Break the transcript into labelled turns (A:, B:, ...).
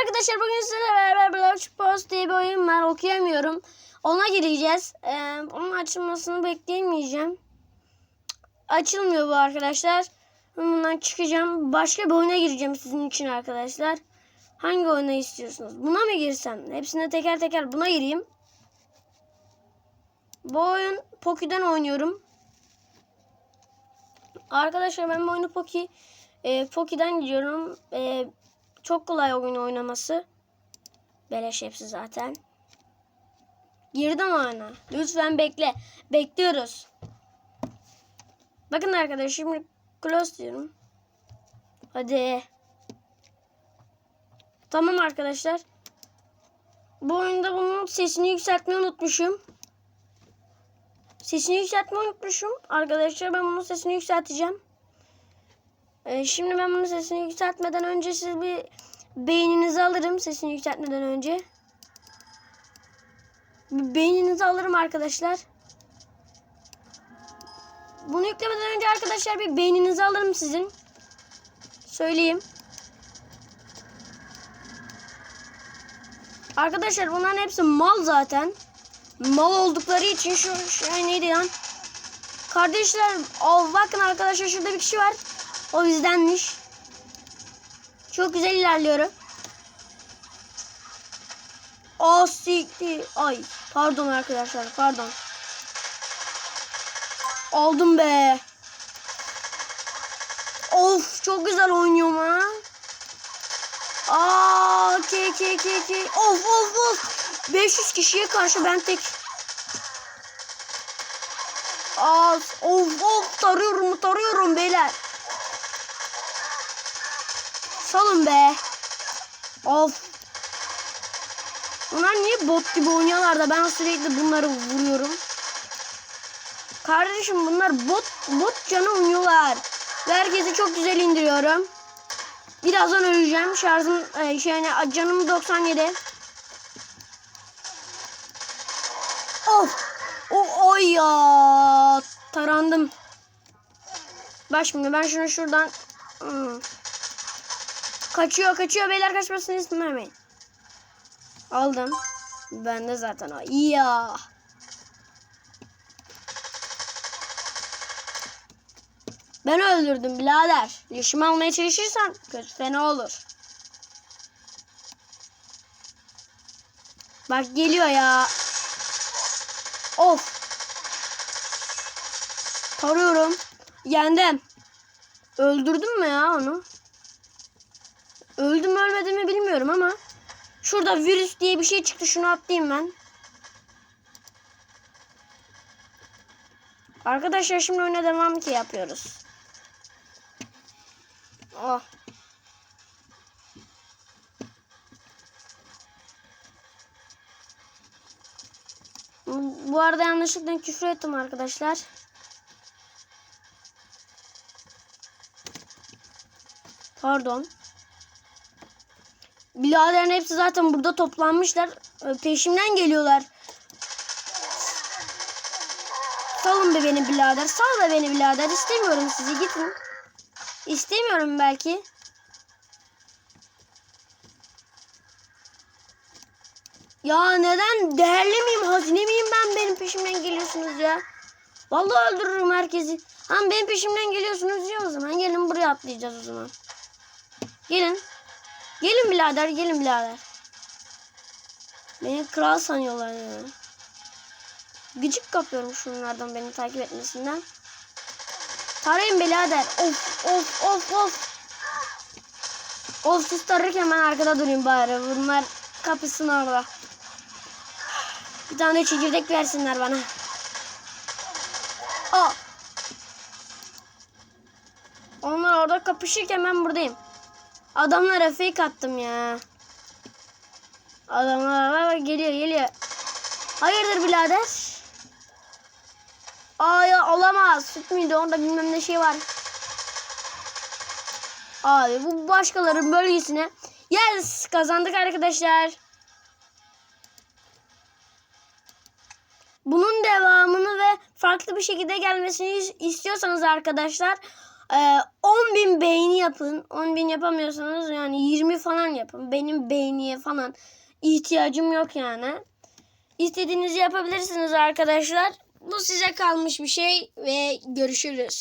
A: arkadaşlar bugün sizlerle beraber Block Post diye bir oyun var okuyamıyorum. Ona gireceğiz. Ee, onun açılmasını bekleyemeyeceğim. Açılmıyor bu arkadaşlar. Bundan çıkacağım. Başka bir oyuna gireceğim sizin için arkadaşlar. Hangi oyuna istiyorsunuz? Buna mı girsem? Hepsine teker teker buna gireyim. Bu oyun Poki'den oynuyorum. Arkadaşlar ben bu oyunu Poki e, Poki'den gidiyorum. E, çok kolay oyun oynaması. Beleş hepsi zaten. Girdim oyuna. Lütfen bekle. Bekliyoruz. Bakın arkadaşlar şimdi close diyorum. Hadi. Tamam arkadaşlar. Bu oyunda bunun sesini yükseltmeyi unutmuşum. Sesini yükseltmeyi unutmuşum. Arkadaşlar ben bunun sesini yükselteceğim. Ee, şimdi ben bunun sesini yükseltmeden önce siz bir beyninizi alırım sesini yükseltmeden önce. Bir beyninizi alırım arkadaşlar. Bunu yüklemeden önce arkadaşlar bir beyninizi alırım sizin. Söyleyeyim. Arkadaşlar bunların hepsi mal zaten. Mal oldukları için şu, ay neydi lan? Kardeşler o bakın arkadaşlar şurada bir kişi var. O bizdenmiş. Çok güzel ilerliyorum. O siktir. Ay pardon arkadaşlar pardon. Aldım be. Of çok güzel oynuyorum ha. Aa ke ke ke ke. Of of of. 500 kişiye karşı ben tek. Aa of of tarıyorum tarıyorum beyler. Salın be. Of. Bunlar niye bot gibi oynuyorlar da ben sürekli bunları vuruyorum. Kardeşim bunlar bot bot canı oynuyorlar. Ve herkesi çok güzel indiriyorum. Birazdan öleceğim. Şarjım e, şey yani canım 97. Of. O oy ya. Tarandım. Bak şimdi ben şunu şuradan hmm. Kaçıyor kaçıyor beyler kaçmasını izin. Aldım. Ben de zaten o. Ya. Ben öldürdüm birader. Yaşımı almaya çalışırsan kötü fena olur. Bak geliyor ya. Of. Tarıyorum. Yendim. Öldürdüm mü ya onu? Öldüm ölmedim mi bilmiyorum ama. Şurada virüs diye bir şey çıktı. Şunu atlayayım ben. Arkadaşlar şimdi oyuna devam ki yapıyoruz. Oh. Bu arada yanlışlıkla küfür ettim arkadaşlar. Pardon. Biraderin hepsi zaten burada toplanmışlar. Ee, Peşimden geliyorlar. Salın be beni birader. Sal da beni birader. İstemiyorum sizi. Gidin. İstemiyorum belki. Ya neden? Değerli miyim? Hazine miyim ben? Benim peşimden geliyorsunuz ya. Vallahi öldürürüm herkesi. Hem benim peşimden geliyorsunuz ya o zaman. Gelin buraya atlayacağız o zaman. Gelin. Gelin birader. Gelin birader. Beni kral sanıyorlar ya. Gıcık kapıyorum şunlardan beni takip etmesinden. Tarayın birader. Of of of of. Of siz tarırken ben arkada durayım bari. Bunlar kapısın orada. Bir tane çekirdek versinler bana. Aa. Onlar orada kapışırken ben buradayım. Adamlara fake attım ya. Adamlar bak, bak, geliyor geliyor. Hayırdır birader? Aa ya olamaz. Süt müydü? Onda bilmem ne şey var. Abi bu başkalarının bölgesine. Yes kazandık arkadaşlar. Bunun devamını ve farklı bir şekilde gelmesini istiyorsanız arkadaşlar Ee, 10.000 beğeni yapın. 10.000 yapamıyorsanız yani 20 falan yapın. Benim beğeniye falan ihtiyacım yok yani. İstediğinizi yapabilirsiniz arkadaşlar. Bu size kalmış bir şey ve görüşürüz.